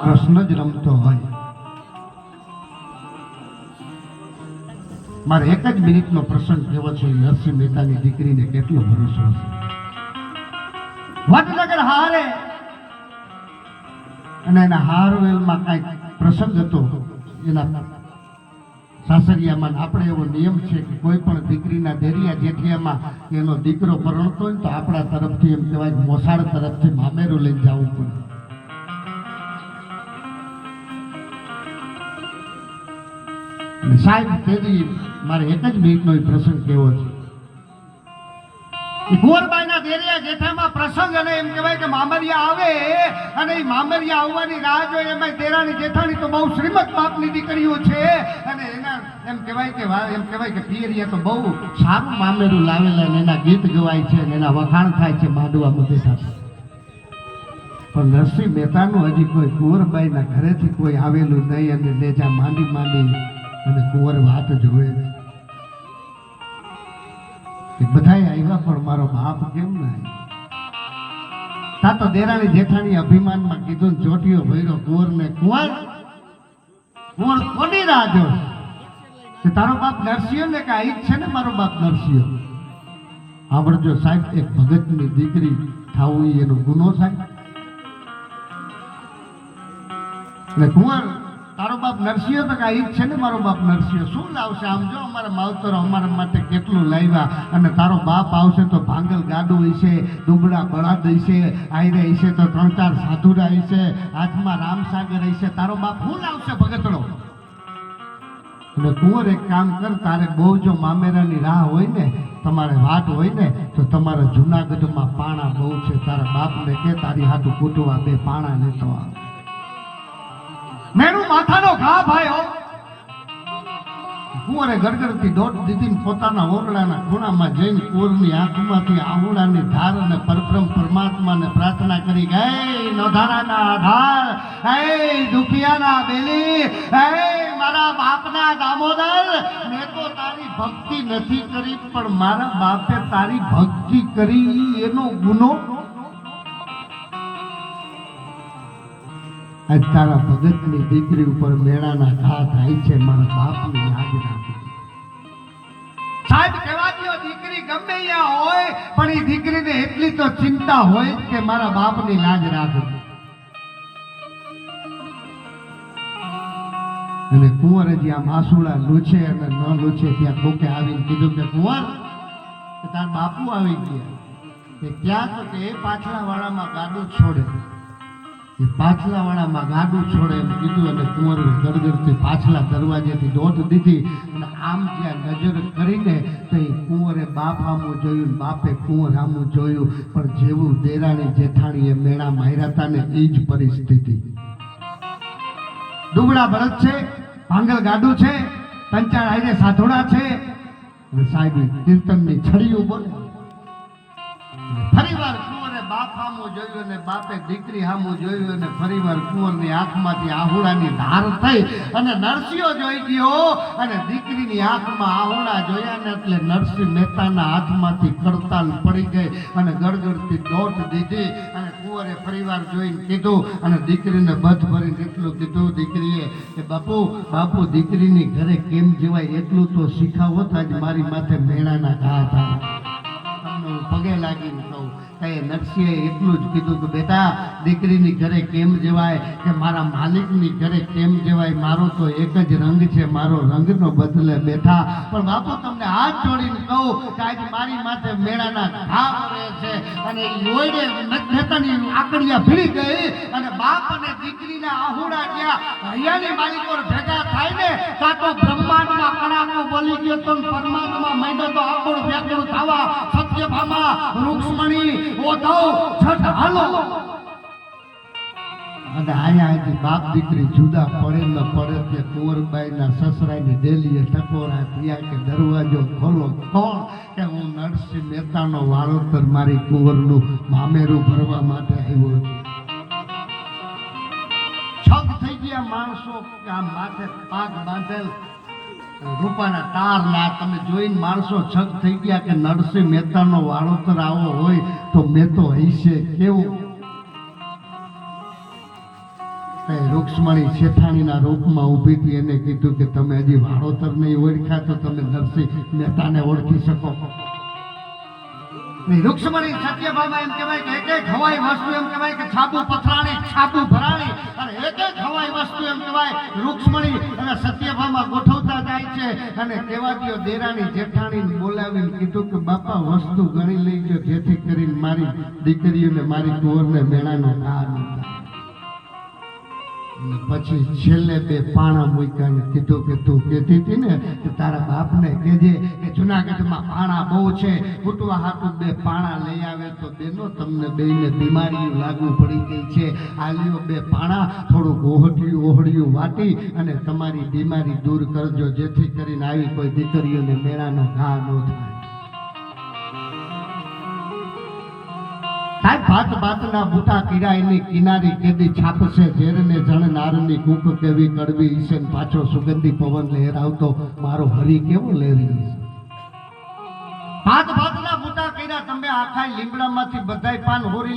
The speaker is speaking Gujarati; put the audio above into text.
કૃષ્ણ જ રમતો હોય. મારે એક જ મિનિટનો પ્રસંગ કેવો છે નરસિંહ મહેતાની દીકરીને કેટલો ભરોસો હશે? વડનગર હારે અને એના હારવેલમાં કાંઈક પ્રસંગ હતો, એના સાસરિયામાં આપણે એવો નિયમ છે કે કોઈ પણ દીકરીના દેરિયા જેઠિયામાં એનો દીકરો પરણતો હોય તો આપણા તરફથી એમ કહેવાય મોસાળ તરફથી મામેરું લઈને જવું પડે. સાહેબ તેથી મારે એક જ મિનિટનો પ્રસંગ કેવો છે? ગોરબાઈના દેરિયા જેઠામાં પ્રસંગ અને એમ કહેવાય કે મામરિયા આવે અને એ મામરિયા આવવાની રાહ જોઈએ એમાં તેરાની જેઠાણી તો બહુ શ્રીમત બાપની દીકરીઓ છે અને એના એમ કહેવાય કે એમ કહેવાય કે પિયરિયા તો બહુ સારું મામેરું લાવેલા અને એના ગીત ગવાય છે અને એના વખાણ થાય છે માંડવા બધે સાથે. પણ નરસિંહ મહેતાનું હજી કોઈ કુંવરબાઈના ઘરેથી કોઈ આવેલું નહીં અને લેજા માંડી માંડી અને કુંવર વાત જોવે. કે આવ્યા પણ મારો બાપ કેમ ના? તા તો દેરાણી અભિમાનમાં કીધું ચોટીઓ ભૈરો કુંવર ને કુંવર કુંવર કોની રાહ જો તારો બાપ નરસિંહ ને કે આ છે ને મારો બાપ નરસિંહ આવડજો સાહેબ, એક ભગતની દીકરી થાવું એનો ગુનો સાહેબ એટલે કુંવર તારો બાપ નરસિંહ તો કાંઈ ઈ જ છે ને મારો બાપ નરસિંહ? શું લાવશે આમ જો અમારા માવતર અમારા માટે કેટલું લાવ્યા અને તારો બાપ આવશે તો ભાંગલ ગાડું હશે ડુબડા બળાદ હશે આયરે હશે તો ત્રણ ચાર સાધુરા હશે, હાથમાં રામસાગર હશે. તારો બાપ શું લાવશે ભગતડો અને કુંવર એક કામ કર, તારે બહુ જો મામેરાની રાહ હોય ને, તમારે વાત હોય ને, તો તમારા જુનાગઢમાં પાણા બહુ છે. તારા બાપને કે તારી હાથું કૂટવા બે પાણા લેતો આવે. મેરું માથાનો ઘા ભાઈ કુંવરે ગરગરથી દોટ દીધી પોતાના ઓરડાના ખૂણામાં જઈને કુંવરની આંખમાંથી આહુડાની ધાર અને પરબ્રહ્મ પરમાત્માને પ્રાર્થના કરી ગઈ નોધારાના આધાર, હે દુખિયાના બેલી, હે મારા બાપના દામોદર, મેં તો તારી ભક્તિ નથી કરી, પણ મારા બાપે તારી ભક્તિ કરી, એનો ગુનો આજ તારા ભગતની દીકરી ઉપર મેળાના ઘા થાય છે, મારા બાપની યાદ રાખજો. સાહેબ, કહેવા દો દીકરી ગમે ત્યાં હોય, પણ એ દીકરીને એટલી તો ચિંતા હોય કે મારા બાપની લાજ રાખજો. અને કુંવર જ્યાં માસુડા લૂછે અને ન લૂછે ત્યાં કોકે આવીને કીધું કે, કુંવર, તાર બાપુ આવી ગયા. કે ક્યાં તો કે પાછલા વાળામાં ગાડું છોડે. એ પાછલા વાળામાં ગાડું છોડે એમ કીધું અને કુંવર ગરગરથી પાછલા દરવાજેથી દોટ દીધી અને આમ ત્યાં નજર કરીને તો એ કુંવરે બાપ આમું જોયું, બાપે કુંવર આમું જોયું, પણ જેવું દેરાણી જેઠાણીએ મેળા માર્યા હતા ને એ જ પરિસ્થિતિ. ડુબડા ભરત છે, ભાંગલ ગાડું છે પંચાળ આઈને સાધોડા છે, અને સાહેબ કીર્તનની છડીઓ બોલે ફરીવાર કુંવરે બાપ હામું જોયું અને બાપે દીકરી હામું જોયું અને ફરીવાર કુંવરની આંખમાંથી આહુડાની ધાર થઈ અને નરસિંહો જોઈ ગયો અને દીકરીની આંખમાં આહુડા જોયા ને એટલે નરસિંહ મહેતાના હાથમાંથી કરતાલ પડી ગઈ અને ગડગડતી દોટ દીધી અને કુંવરે ફરીવાર જોઈને કીધું અને દીકરીને બધ ભરીને એટલું કીધું દીકરીએ કે બાપુ બાપુ, દીકરીની ઘરે કેમ જવાય એટલું તો શીખાવો આજ મારી માથે મેળાના ઘા તમને પગે લાગીને કહું એ નરસિંહે એટલું જ કીધું કે, બેટા, દીકરીની ઘરે કેમ જવાય? કે મારા માલિકની ઘરે કેમ જવાય? મારો તો એક જ રંગ છે, મારો રંગનો બદલે બેઠા. પણ બાપુ, તમને હાથ જોડીને કહું કે આજ મારી માથે મેળાના ઘા રહે છે અને યોડે મતભેતાની આકડિયા ભીડી ગઈ અને બાપ અને દીકરીના આહુડા ગયા હૈયાની માલિકો ભેગા થાય ને કાં તો બ્રહ્માંડમાં કડાકો બોલી ગયો તો પરમાત્મા મૈદો તો આપણું વ્યાકરણ થવા સત્યભામા રૂક્ષ્મણી ઓધવ છઠ હાલો. અને આયા હજી બાપ દીકરી જુદા પડે ન પડે તે કુંવરબાઈના સસરાની ડેલીએ ટકોરા થયા કે દરવાજો ખોલો. કોણ? કે હું નરસિંહ મહેતાનો વાળોતર મારી કુંવરનું મામેરું ભરવા માટે આવ્યો છગ થઈ ગયા માણસો આ માથે પાક બાંધેલ રૂપાના તાર ના તમે જોઈને માણસો છક થઈ ગયા કે નરસિંહ મહેતાનો વાળોતર આવો હોય તો મેં તો હૈશે કેવું? રૂક્ષ્મણી શેઠાણીના રૂપમાં ઊભી હતી, એને કીધું કે તમે હજી વાળોતર નહીં ઓળખ્યા તો તમે નરસિંહ મહેતાને ઓળખી શકો. રૂક્ષ્મણી સત્યભામાં એમ કહેવાય કે એક એક હવાઈ વસ્તુ એમ કહેવાય કે છાબુ પથરાણી, છાબુ ભરાણી. અને એક એક હવાઈ વસ્તુ એમ કહેવાય, રૂક્ષ્મણી અને કેવાતીઓ દેરાણી જેઠાણી બોલાવીને કીધું કે, બાપા, વસ્તુ ગણી લઈ ગયો જેથી કરીને મારી દીકરીઓને, મારી કુંવરને મેળાનો અને પછી છેલ્લે બે પાણા મૂક્યા કીધું કે તું કહેતી હતી ને, કે તારા બાપને કહેજે કે જુનાગઢમાં પાણા બહુ છે ફૂટવા હાટું બે પાણા લઈ આવે તો બેનો તમને બેને બીમારીઓ લાગુ પડી ગઈ છે. આ લ્યો બે પાણા, થોડુંક ઓહડિયું ઓહડિયું વાટી અને તમારી બીમારી દૂર કરજો, જેથી કરીને આવી કોઈ દીકરીઓને મેળાનો ઘા ન થાય. સાહેબ, ભાત ભાતના બુટા કીડા એની કિનારી કેદી છાપશે ઝેરને જણ નારની કૂક કેવી કડવી ઈશન પાછો સુગંધી પવન લહેરાવતો મારો હરી કેવો લહેરી ભાત ભાતના બુટા કીડા તમે આખા લીમડામાંથી બધાય પાન હોરી